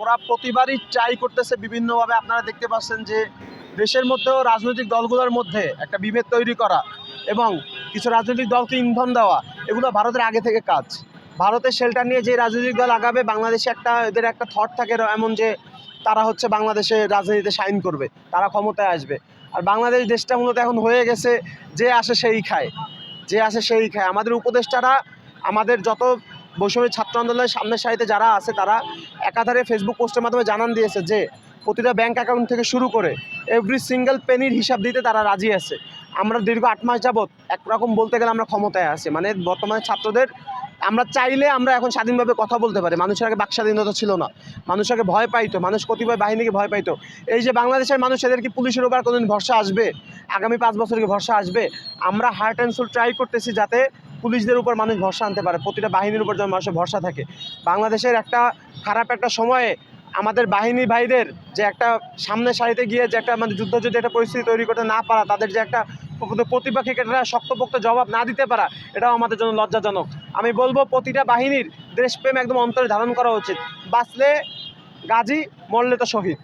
ওরা প্রতিবারই ট্রাই করতেছে বিভিন্নভাবে। আপনারা দেখতে পাচ্ছেন যে, দেশের মধ্যেও রাজনৈতিক দলগুলোর মধ্যে একটা বিভেদ তৈরি করা এবং কিছু রাজনৈতিক দলকে ইন্ধন দেওয়া, এগুলো ভারতের আগে থেকে কাজ। ভারতের শেল্টার নিয়ে যে রাজনৈতিক দল আগাবে, বাংলাদেশে একটা, এদের একটা থট থাকে এমন যে, তারা হচ্ছে বাংলাদেশে রাজনীতিতে সাইন করবে, তারা ক্ষমতায় আসবে। আর বাংলাদেশ দেশটা মূলত এখন হয়ে গেছে, যে আসে সেই খায়। যে আসে সেই খায়। আমাদের উপদেষ্টারা আমাদের যত বৈষম্য ছাত্র আন্দোলনের সামনের সারিতে যারা আছে, তারা একাধারে ফেসবুক পোস্টের মাধ্যমে জানান দিয়েছে যে, প্রতিটা ব্যাংক অ্যাকাউন্ট থেকে শুরু করে এভরি সিঙ্গেল পেনির হিসাব দিতে তারা রাজি আছে। আমরা দীর্ঘ আট মাস যাবৎ একরকম বলতে গেলে আমরা ক্ষমতায় আছি। মানে বর্তমানে ছাত্রদের আমরা চাইলে আমরা এখন স্বাধীনভাবে কথা বলতে পারি। মানুষের আগে বাক স্বাধীনতা ছিল না। মানুষ আগে ভয় পাইতো। মানুষ কতিপয় বাহিনীকে ভয় পাইতো। এই যে বাংলাদেশের মানুষ এদের কি পুলিশের উপর কোনোদিন ভরসা আসবে? আগামী পাঁচ বছর কি ভরসা আসবে? আমরা হার্ট অ্যান্ড সোল ট্রাই করতেছি যাতে পুলিশদের উপর মানুষ ভরসা আনতে পারে, প্রতিটা বাহিনীর উপর যেন মানুষের ভরসা থাকে। বাংলাদেশের একটা খারাপ একটা সময়ে আমাদের বাহিনী ভাইদের যে একটা সামনের সারিতে গিয়ে যে একটা মানে যুদ্ধ যদি একটা পরিস্থিতি তৈরি করতে না পারা, তাদের যে একটা প্র- প্রতিপক্ষে একটা শক্তপোক্ত জবাব না দিতে পারা, এটাও আমাদের জন্য লজ্জাজনক। আমি বলব, প্রতিটা বাহিনীর দেশপ্রেম একদম অন্তরে ধারণ করা উচিত। বাঁচলে গাজী মরলে তো শহীদ।